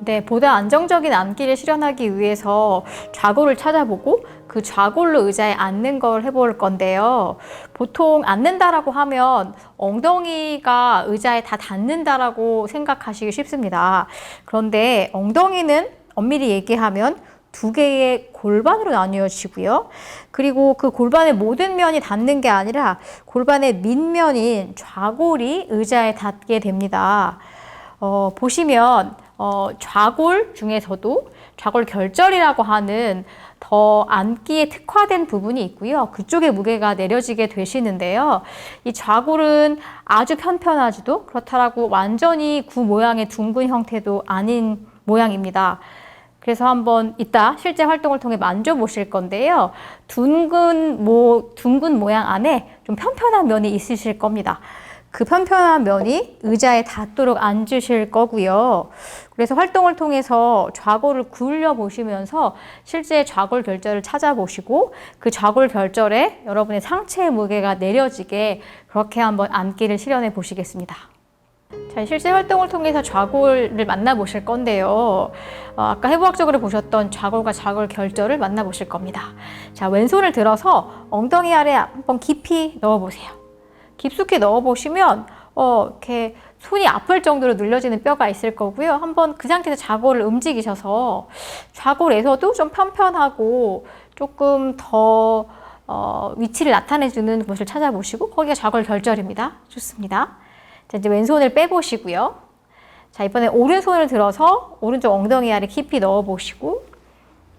네, 보다 안정적인 앉기를 실현하기 위해서 좌골을 찾아보고 그 좌골로 의자에 앉는 걸 해볼 건데요. 보통 앉는다라고 하면 엉덩이가 의자에 다 닿는다라고 생각하시기 쉽습니다. 그런데 엉덩이는 엄밀히 얘기하면 두 개의 골반으로 나뉘어지고요. 그리고 그 골반의 모든 면이 닿는 게 아니라 골반의 밑면인 좌골이 의자에 닿게 됩니다. 어, 보시면 어, 좌골 중에서도 좌골 결절이라고 하는 더 앉기에 특화된 부분이 있고요. 그쪽에 무게가 내려지게 되시는데요. 이 좌골은 아주 편편하지도 그렇다라고 완전히 구 모양의 둥근 형태도 아닌 모양입니다. 그래서 한번 이따 실제 활동을 통해 만져보실 건데요. 둥근 모, 둥근 모양 안에 좀 편편한 면이 있으실 겁니다. 그 편편한 면이 의자에 닿도록 앉으실 거고요. 그래서 활동을 통해서 좌골을 굴려 보시면서 실제 좌골 결절을 찾아보시고 그 좌골 결절에 여러분의 상체의 무게가 내려지게 그렇게 한번 앉기를 실현해 보시겠습니다. 자, 실제 활동을 통해서 좌골을 만나보실 건데요. 어, 아까 해부학적으로 보셨던 좌골과 좌골 결절을 만나보실 겁니다. 자, 왼손을 들어서 엉덩이 아래 한번 깊이 넣어보세요. 깊숙이 넣어보시면 어, 이렇게 손이 아플 정도로 눌려지는 뼈가 있을 거고요. 한번 그 상태에서 좌골을 움직이셔서 좌골에서도 좀 편편하고 조금 더 어, 위치를 나타내주는 곳을 찾아보시고 거기가 좌골 결절입니다. 좋습니다. 자, 이제 왼손을 빼보시고요. 자, 이번에 오른손을 들어서 오른쪽 엉덩이 아래 깊이 넣어보시고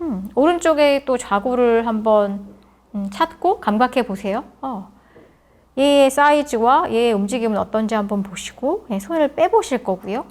음, 오른쪽에 또 좌골을 한번 음, 찾고 감각해 보세요. 어. 얘의 사이즈와 얘의 움직임은 어떤지 한번 보시고 예, 손을 빼보실 거고요.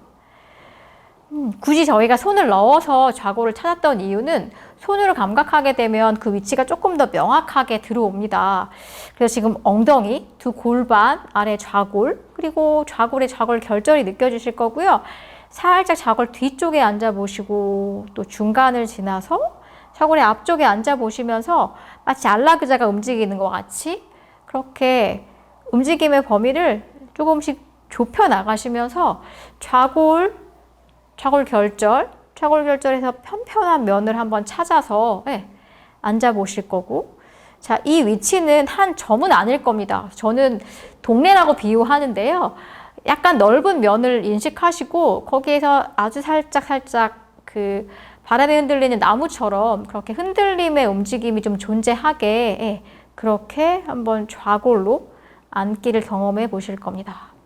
음, 굳이 저희가 손을 넣어서 좌골을 찾았던 이유는 손으로 감각하게 되면 그 위치가 조금 더 명확하게 들어옵니다. 그래서 지금 엉덩이, 두 골반, 아래 좌골, 그리고 좌골의 좌골 결절이 느껴지실 거고요. 살짝 좌골 뒤쪽에 앉아 보시고 또 중간을 지나서 좌골의 앞쪽에 앉아 보시면서 마치 안락의자가 움직이는 것 같이 그렇게 움직임의 범위를 조금씩 좁혀 나가시면서 좌골, 좌골 결절, 좌골 결절에서 편편한 면을 한번 찾아서 네, 앉아 보실 거고 자, 이 위치는 한 점은 아닐 겁니다. 저는 동네라고 비유하는데요. 약간 넓은 면을 인식하시고 거기에서 아주 살짝 살짝 그 바람에 흔들리는 나무처럼 그렇게 흔들림의 움직임이 좀 존재하게 예, 그렇게 한번 좌골로 앉기를 경험해 보실 겁니다.